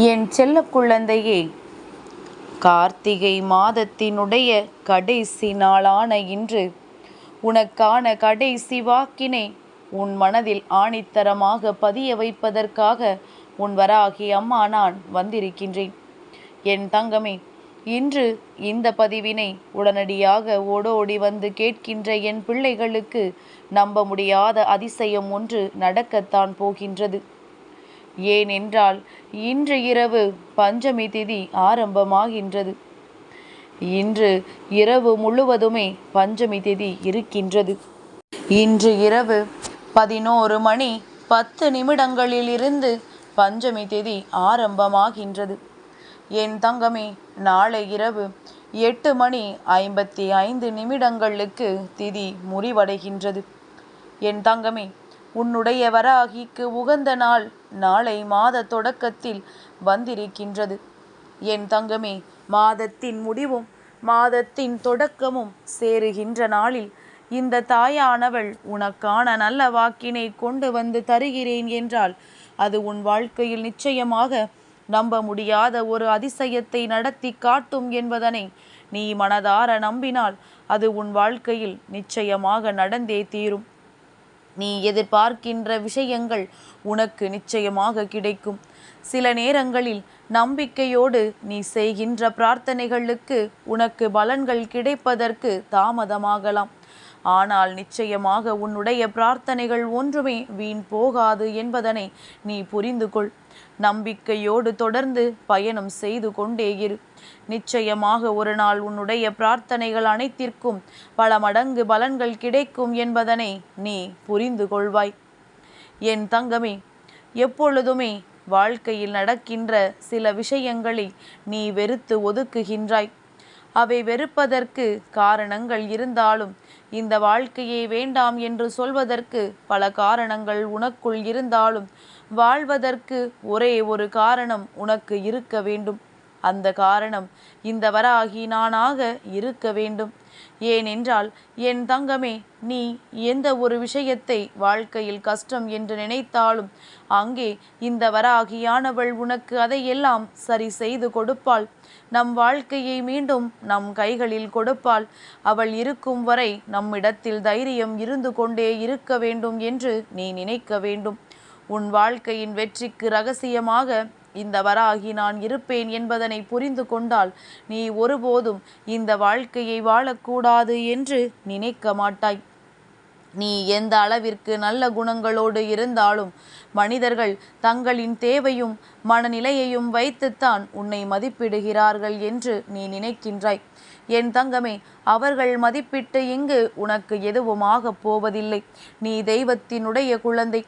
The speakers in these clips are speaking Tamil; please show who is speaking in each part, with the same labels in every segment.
Speaker 1: என் செல்ல குழந்தையே கார்த்திகை மாதத்தினுடைய கடைசி நாளான இன்று உனக்கான கடைசி வாக்கினை உன் மனதில் ஆணித்தரமாக பதிய வைப்பதற்காக உன் வராகி அம்மா நான் வந்திருக்கின்றேன். என் தங்கமே இன்று இந்த பதிவினை உடனடியாக ஓடோடி வந்து கேட்கின்ற என் பிள்ளைகளுக்கு நம்ப முடியாத அதிசயம் ஒன்று நடக்கத்தான் போகின்றது. ஏனென்றால் இன்று இரவு பஞ்சமி திதி ஆரம்பமாகின்றது. இன்று இரவு முழுவதுமே பஞ்சமி திதி இருக்கின்றது. இன்று இரவு பதினோரு மணி பத்து நிமிடங்களிலிருந்து பஞ்சமி திதி ஆரம்பமாகின்றது. என் தங்கமே நாளை இரவு எட்டு மணி ஐம்பத்தி ஐந்து நிமிடங்களுக்கு திதி முறிவடைகின்றது. என் தங்கமே உன்னுடைய வராகிக்கு உகந்த நாள் நாளை மாத தொடக்கத்தில் வந்திருக்கின்றது. என் தங்கமே மாதத்தின் முடிவும் மாதத்தின் தொடக்கமும் சேருகின்ற நாளில் இந்த தாயானவள் உனக்கான நல்ல வாக்கினை கொண்டு வந்து தருகிறேன் என்றால் அது உன் வாழ்க்கையில் நிச்சயமாக நம்ப முடியாத ஒரு அதிசயத்தை நடத்தி காட்டும் என்பதனை நீ மனதார நம்பினால் அது உன் வாழ்க்கையில் நிச்சயமாக நடந்தே தீரும். நீ எதிர்பார்க்கின்ற விஷயங்கள் உனக்கு நிச்சயமாக கிடைக்கும். சில நேரங்களில் நம்பிக்கையோடு நீ செய்கின்ற பிரார்த்தனைகளுக்கு உனக்கு பலன்கள் கிடைப்பதற்கு தாமதமாகலாம். ஆனால் நிச்சயமாக உன்னுடைய பிரார்த்தனைகள் ஒன்றுமே வீண் போகாது என்பதனை நீ புரிந்து கொள். நம்பிக்கையோடு தொடர்ந்து பயணம் செய்து கொண்டே இரு. நிச்சயமாக ஒரு நாள் உன்னுடைய பிரார்த்தனைகள் அனைத்திற்கும் பல மடங்கு பலன்கள் கிடைக்கும் என்பதனை நீ புரிந்து கொள்வாய். என் தங்கமே எப்பொழுதுமே வாழ்க்கையில் நடக்கின்ற சில விஷயங்களை நீ வெறுத்து ஒதுக்குகின்றாய். அவை வெறுப்பதற்கு காரணங்கள் இருந்தாலும் இந்த வாழ்க்கையே வேண்டாம் என்று சொல்வதற்கு பல காரணங்கள் உனக்குள் இருந்தாலும் வாழ்வதற்கு ஒரே ஒரு காரணம் உனக்கு இருக்க வேண்டும். அந்த காரணம். இந்த வராகி நானாக இருக்க வேண்டும். ஏனென்றால் என் தங்கமே நீ எந்த ஒரு விஷயத்தை வாழ்க்கையில் கஷ்டம் என்று நினைத்தாலும் அங்கே இந்த வராகியானவள் உனக்கு அதையெல்லாம் சரி செய்து கொடுப்பாள். நம் வாழ்க்கையை மீண்டும் நம் கைகளில் கொடுப்பாள். அவள் இருக்கும் வரை நம்மிடத்தில் தைரியம் இருந்து கொண்டே இருக்க வேண்டும் என்று நீ நினைக்க வேண்டும். உன் வாழ்க்கையின் வெற்றிக்கு ரகசியமாக இந்த வராகி நான் இருப்பேன் என்பதனை புரிந்து கொண்டால் நீ ஒருபோதும் இந்த வாழ்க்கையை வாழக்கூடாது என்று நினைக்க மாட்டாய். நீ எந்த அளவிற்கு நல்ல குணங்களோடு இருந்தாலும் மனிதர்கள் தங்களின் தேவையும் மனநிலையையும் வைத்துத்தான் உன்னை மதிப்பிடுகிறார்கள் என்று நீ நினைக்கின்றாய். என் தங்கமே அவர்கள் மதிப்பிட்டு இங்கு உனக்கு எதுவுமாக போவதில்லை. நீ தெய்வத்தினுடைய குழந்தை.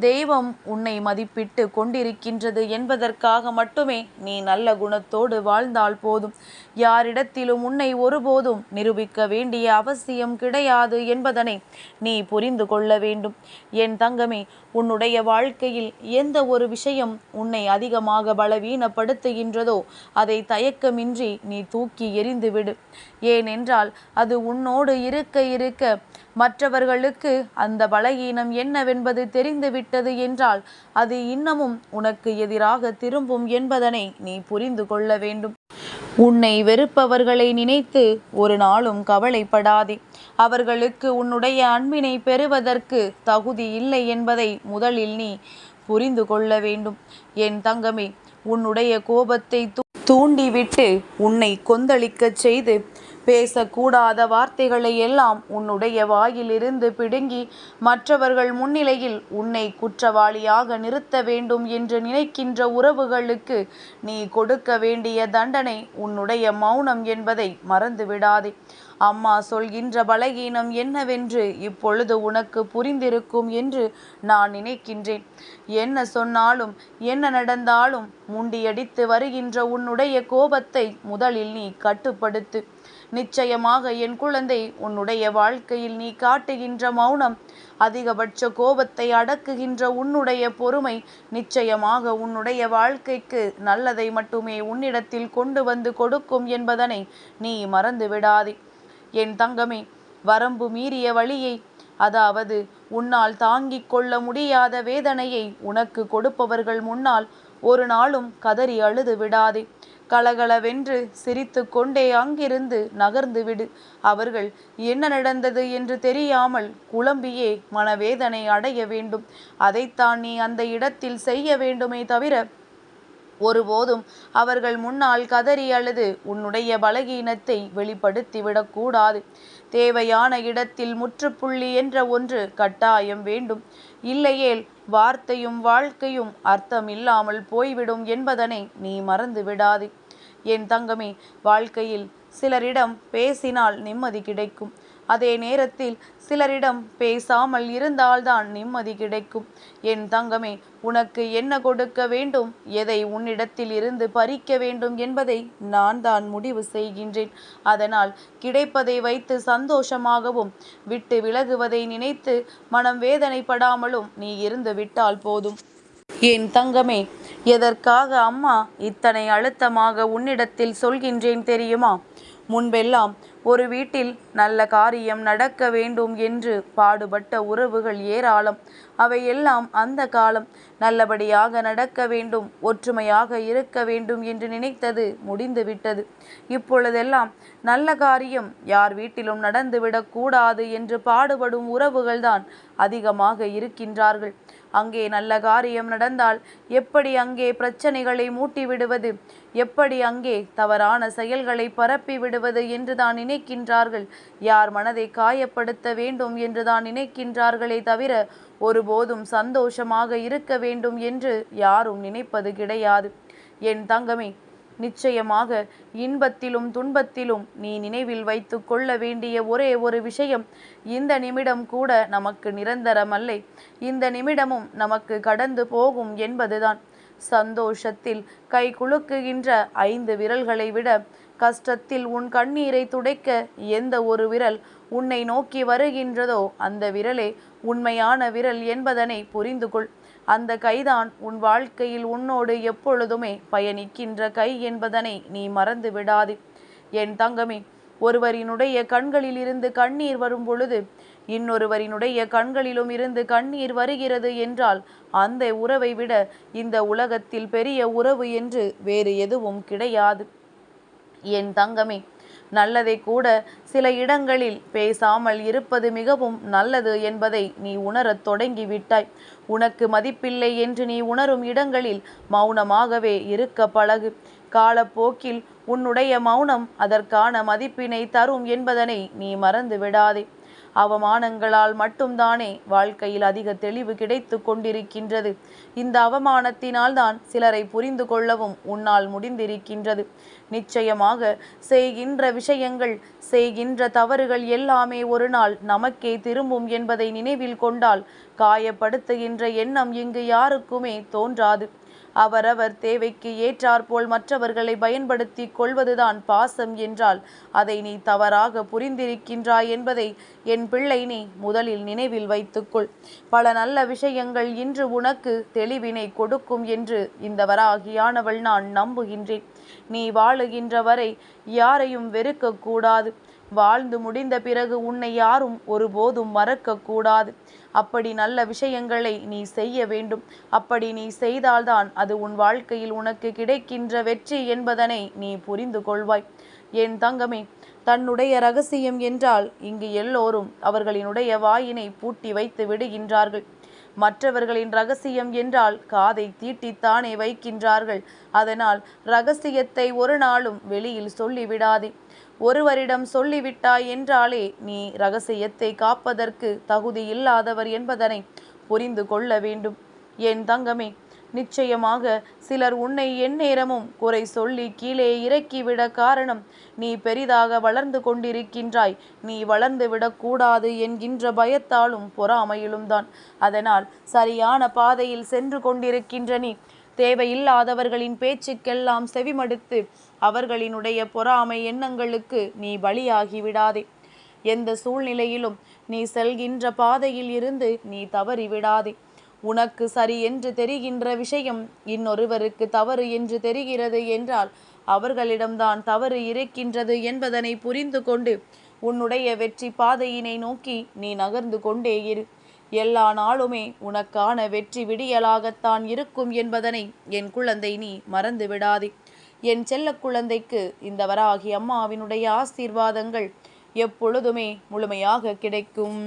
Speaker 1: தெய்வம் உன்னை மதிப்பிட்டு கொண்டிருக்கின்றது என்பதற்காக மட்டுமே நீ நல்ல குணத்தோடு வாழ்ந்தால் போதும். யாரிடத்திலும் உன்னை ஒருபோதும் நிரூபிக்க வேண்டிய அவசியம் கிடையாது என்பதனை நீ புரிந்து கொள்ள வேண்டும். என் தங்கமே உன்னுடைய வாழ்க்கையில் எந்த ஒரு விஷயம் உன்னை அதிகமாக பலவீனப்படுத்துகின்றதோ அதை தயக்கமின்றி நீ தூக்கி எறிந்துவிடு. ஏனென்றால் அது உன்னோடு இருக்க இருக்க மற்றவர்களுக்கு அந்த பலகீனம் என்னவென்பது தெரிந்துவிட்டது என்றால் அது இன்னமும் உனக்கு எதிராக திரும்பும் என்பதனை நீ புரிந்து கொள்ள வேண்டும். உன்னை வெறுப்பவர்களை நினைத்து ஒரு நாளும் கவலைப்படாதே. அவர்களுக்கு உன்னுடைய அன்பினை பெறுவதற்கு தகுதி இல்லை என்பதை முதலில் நீ புரிந்து கொள்ள வேண்டும். என் தங்கமே உன்னுடைய கோபத்தை தூண்டிவிட்டு உன்னை கொந்தளிக்கச் செய்து பேசக்கூடாத வார்த்தைகளை எல்லாம் உன்னுடைய வாயிலிருந்து பிடுங்கி மற்றவர்கள் முன்னிலையில் உன்னை குற்றவாளியாக நிறுத்த வேண்டும் என்று நினைக்கின்ற உறவுகளுக்கு நீ கொடுக்க வேண்டிய தண்டனை உன்னுடைய மௌனம் என்பதை மறந்துவிடாதே. அம்மா சொல்கின்ற பலகீனம் என்னவென்று இப்பொழுது உனக்கு புரிந்திருக்கும் என்று நான் நினைக்கின்றேன். என்ன சொன்னாலும் என்ன நடந்தாலும் முண்டியடித்து வருகின்ற உன்னுடைய கோபத்தை முதலில் நீ கட்டுப்படுத்து. நிச்சயமாக என் குழந்தை உன்னுடைய வாழ்க்கையில் நீ காட்டுகின்ற மௌனம் அதிகபட்ச கோபத்தை அடக்குகின்ற உன்னுடைய பொறுமை நிச்சயமாக உன்னுடைய வாழ்க்கைக்கு நல்லதை மட்டுமே உன்னிடத்தில் கொண்டு வந்து கொடுக்கும் என்பதனை நீ மறந்து விடாதே என் தங்கமே வரம்பு மீறிய வழியை அதாவது உன்னால் தாங்கிக் கொள்ள முடியாத வேதனையை உனக்கு கொடுப்பவர்கள் முன்னால் ஒரு நாளும் கதறி அழுது விடாதே. கலகலவென்று சிரித்து கொண்டே அங்கிருந்து நகர்ந்து விடு அவர்கள் என்ன நடந்தது என்று தெரியாமல் குழம்பியே மனவேதனை அடைய வேண்டும். அதைத்தான் நீ அந்த இடத்தில் செய்ய வேண்டுமே தவிர ஒருபோதும் அவர்கள் முன்னால் கதறி அல்லது உன்னுடைய பலகீனத்தை வெளிப்படுத்திவிடக் கூடாது. தேவையான இடத்தில் முற்றுப்புள்ளி என்ற ஒன்று கட்டாயம் வேண்டும். இல்லையேல் வார்த்தையும் வாழ்க்கையும் அர்த்தமில்லாமல் போய்விடும் என்பதனை நீ மறந்து விடாதே என் தங்கமே வாழ்க்கையில் சிலரிடம் பேசினால் நிம்மதி கிடைக்கும். அதே நேரத்தில் சிலரிடம் பேசாமல் இருந்தால்தான் நிம்மதி கிடைக்கும். என் தங்கமே உனக்கு என்ன கொடுக்க வேண்டும்? எதை உன்னிடத்தில் இருந்து பறிக்க வேண்டும் என்பதை நான் தான் முடிவு செய்கின்றேன். அதனால் கிடைப்பதை வைத்து சந்தோஷமாகவும் விட்டு விலகுவதை நினைத்து மனம் வேதனைப்படாமலும் நீ இருந்து விட்டால் போதும். என் தங்கமே எதற்காக அம்மா இத்தனை அழுத்தமாக உன்னிடத்தில் சொல்கின்றேன் தெரியுமா? முன்பெல்லாம் ஒரு வீட்டில் நல்ல காரியம் நடக்க வேண்டும் என்று பாடுபட்ட உறவுகள் ஏராளம். அவையெல்லாம் அந்த காலம் நல்லபடியாக நடக்க வேண்டும் ஒற்றுமையாக இருக்க வேண்டும் என்று நினைத்தது முடிந்துவிட்டது. இப்பொழுதெல்லாம் நல்ல காரியம் யார் வீட்டிலும் நடந்துவிடக்கூடாது என்று பாடுபடும் உறவுகள்தான் அதிகமாக இருக்கின்றார்கள். அங்கே நல்ல காரியம் நடந்தால் எப்படி அங்கே பிரச்சனைகளை மூட்டி விடுவது எப்படி அங்கே தவறான செயல்களை பரப்பி விடுவது என்று தான் நினைக்கின்றார்கள். யார் மனதை காயப்படுத்த வேண்டும் என்றுதான் நினைக்கின்றார்களே தவிர ஒருபோதும் சந்தோஷமாக இருக்க வேண்டும் என்று யாரும் நினைப்பது கிடையாது. என் தங்கமே நிச்சயமாக இன்பத்திலும் துன்பத்திலும் நீ நினைவில் வைத்து கொள்ள வேண்டிய ஒரே ஒரு விஷயம் இந்த நிமிடம் கூட நமக்கு நிரந்தரமல்லை. இந்த நிமிடமும் நமக்கு கடந்து போகும் என்பதுதான். சந்தோஷத்தில் கை குலுக்குகின்ற ஐந்து விரல்களை விட கஷ்டத்தில் உன் கண்ணீரை துடைக்க எந்த ஒரு விரல் உன்னை நோக்கி வருகின்றதோ அந்த விரலே உண்மையான விரல் என்பதனை புரிந்து கொள். அந்த கைதான் உன் வாழ்க்கையில் உன்னோடு எப்பொழுதுமே பயணிக்கின்ற கை என்பதனை நீ மறந்து விடாது. என் தங்கமே ஒருவரினுடைய கண்களில் இருந்து கண்ணீர் வரும் பொழுது இன்னொருவரினுடைய கண்களிலும் இருந்து கண்ணீர் வருகிறது என்றால் அந்த உறவை விட இந்த உலகத்தில் பெரிய உறவு என்று வேறு எதுவும் கிடையாது. என் தங்கமே. நல்லதை கூட சில இடங்களில் பேசாமல் இருப்பது மிகவும் நல்லது என்பதை நீ உணரத் தொடங்கிவிட்டாய். உனக்கு மதிப்பில்லை என்று நீ உணரும் இடங்களில் மௌனமாகவே இருக்க பழகு. காலப்போக்கில் உன்னுடைய மௌனம் அதற்கான மதிப்பினை தரும் என்பதனை நீ மறந்து விடாதே அவமானங்களால் மட்டும்தானே வாழ்க்கையில் அதிக தெளிவு கிடைத்து கொண்டிருக்கின்றது. இந்த அவமானத்தினால் தான் சிலரை புரிந்து கொள்ளவும் உன்னால் முடிந்திருக்கின்றது. நிச்சயமாக செய்கின்ற விஷயங்கள் செய்கின்ற தவறுகள் எல்லாமே ஒரு நாள் நமக்கே திரும்பும் என்பதை நினைவில் கொண்டால் காயப்படுத்துகின்ற எண்ணம் இங்கு யாருக்குமே தோன்றாது. அவரவர் தேவைக்கு ஏற்றாற்போல் மற்றவர்களை பயன்படுத்தி கொள்வதுதான் பாசம் என்றால் அதை நீ தவறாக புரிந்திருக்கின்றாய் என்பதை என் பிள்ளை நீ முதலில் நினைவில் வைத்துக்கொள். பல நல்ல விஷயங்கள் இன்று உனக்கு தெளிவினை கொடுக்கும் என்று இந்த வராகியானவள் நான் நம்புகின்றேன். நீ வாழுகின்ற வரை யாரையும் வெறுக்கக்கூடாது. வாழ்ந்து முடிந்த பிறகு உன்னை யாரும் ஒருபோதும் மறக்கக்கூடாது. அப்படி நல்ல விஷயங்களை நீ செய்ய வேண்டும். அப்படி நீ செய்தால்தான் அது உன் வாழ்க்கையில் உனக்கு கிடைக்கின்ற வெற்றி என்பதனை நீ புரிந்து கொள்வாய். என் தங்கமே தன்னுடைய ரகசியம் என்றால் இங்கு எல்லோரும் அவர்களினுடைய வாயினை பூட்டி வைத்து விடுகின்றார்கள். மற்றவர்களின் ரகசியம் என்றால் காதை தீட்டித்தானே வைக்கின்றார்கள். அதனால் ரகசியத்தை ஒரு நாளும் வெளியில் சொல்லிவிடாதே. ஒருவரிடம் சொல்லிவிட்டாய் என்றாலே நீ ரகசியத்தை காப்பதற்கு தகுதி இல்லாதவர் என்பதனை புரிந்து கொள்ள வேண்டும். என் தங்கமே நிச்சயமாக சிலர் உன்னை எந்நேரமும் குறை சொல்லி கீழே இறக்கிவிட காரணம் நீ பெரிதாக வளர்ந்து கொண்டிருக்கின்றாய். நீ வளர்ந்து விடக்கூடாது என்கின்ற பயத்தாலும் பொறாமையிலும் தான். அதனால் சரியான பாதையில் சென்று கொண்டிருக்கின்ற நீ தேவையில்லாதவர்களின் பேச்சுக்கெல்லாம் செவிமடுத்து அவர்களினுடைய பொறாமை எண்ணங்களுக்கு நீ பலியாகி விடாதே. எந்த சூழ்நிலையிலும் நீ செல்கின்ற பாதையில் இருந்து நீ தவறி விடாதே உனக்கு சரி என்று தெரிகின்ற விஷயம் இன்னொருவருக்கு தவறு என்று தெரிகிறது என்றால் அவர்களிடம்தான் தவறு இருக்கின்றது என்பதனை புரிந்து கொண்டு உன்னுடைய வெற்றி பாதையினை நோக்கி நீ நகர்ந்து கொண்டே இரு. எல்லா நாளுமே உனக்கான வெற்றி விடியலாகத்தான் இருக்கும் என்பதனை என் குழந்தை நீ மறந்து விடாதே. என் செல்ல குழந்தைக்கு இந்த வராகி அம்மாவினுடைய ஆசீர்வாதங்கள் எப்பொழுதுமே முழுமையாக கிடைக்கும்.